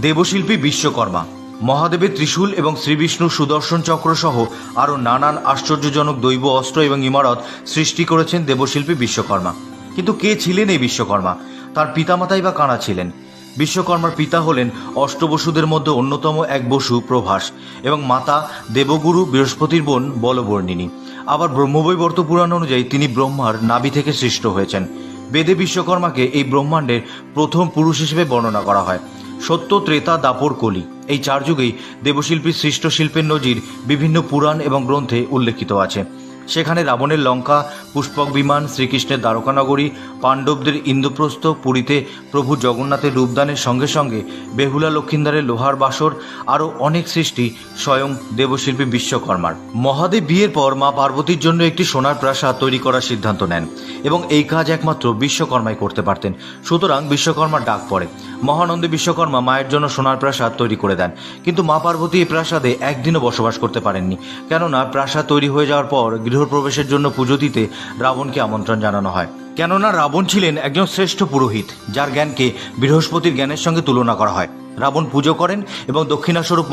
দেবশিল্পী বিশ্বকর্মা মহাদেবের ত্রিশূল এবং শ্রীবিষ্ণুর সুদর্শন চক্র সহ আরও নানান আশ্চর্যজনক দৈব অস্ত্র এবং ইমারত সৃষ্টি করেছেন দেবশিল্পী বিশ্বকর্মা। কিন্তু কে ছিলেন এই বিশ্বকর্মা? তার পিতামাতাই বা কারা ছিলেন? বিশ্বকর্মার পিতা হলেন অষ্টবসুদের মধ্যে অন্যতম এক বসু প্রভাস এবং মাতা দেবগুরু বৃহস্পতির বোন বলবর্ণিনী। আবার ব্রহ্মবৈবর্ত পুরাণ অনুযায়ী তিনি ব্রহ্মার নাভি থেকে সৃষ্ট হয়েছেন। বেদে বিশ্বকর্মাকে এই ব্রহ্মাণ্ডের প্রথম পুরুষ হিসেবে বর্ণনা করা হয়। সত্য, ত্রেতা, দাপর, কলি। এই চার যুগেই দেবশিল্পীর সৃষ্ট শিল্পের নজির বিভিন্ন পুরাণ এবং গ্রন্থে উল্লেখিত আছে। সেখানে রাবণের লঙ্কা, পুষ্পক বিমান, শ্রীকৃষ্ণের দ্বারকানগরী পাণ্ডবদের ইন্দ্রপ্রস্থ, পুরীতে প্রভু জগন্নাথের রূপদানের সঙ্গে সঙ্গে বেহুলা লক্ষিন্দারের লোহার বাসর, আরও অনেক সৃষ্টি স্বয়ং দেবশিল্পী বিশ্বকর্মার। মহাদেব বিয়ের পর মা পার্বতীর জন্য একটি সোনার প্রাসাদ তৈরি করার সিদ্ধান্ত নেন এবং এই কাজ একমাত্র বিশ্বকর্মাই করতে পারতেন। সুতরাং বিশ্বকর্মার ডাক পড়ে। মহানন্দে বিশ্বকর্মা মায়ের জন্য সোনার প্রাসাদ তৈরি করে দেন। কিন্তু মা পার্বতী এই প্রাসাদে একদিনও বসবাস করতে পারেননি। কেননা প্রাসাদ তৈরি হয়ে যাওয়ার পর গৃহপ্রবেশের জন্য পুজো দিতে রাবণকে আমন্ত্রণ জানানো হয়। কেননা রাবণ ছিলেন একজন শ্রেষ্ঠ পুরোহিত, যার জ্ঞানকে বৃহস্পতির জ্ঞানের সঙ্গে তুলনা করা হয়। রাবণ পুজো করেন এবং দক্ষিণাস্বরূপ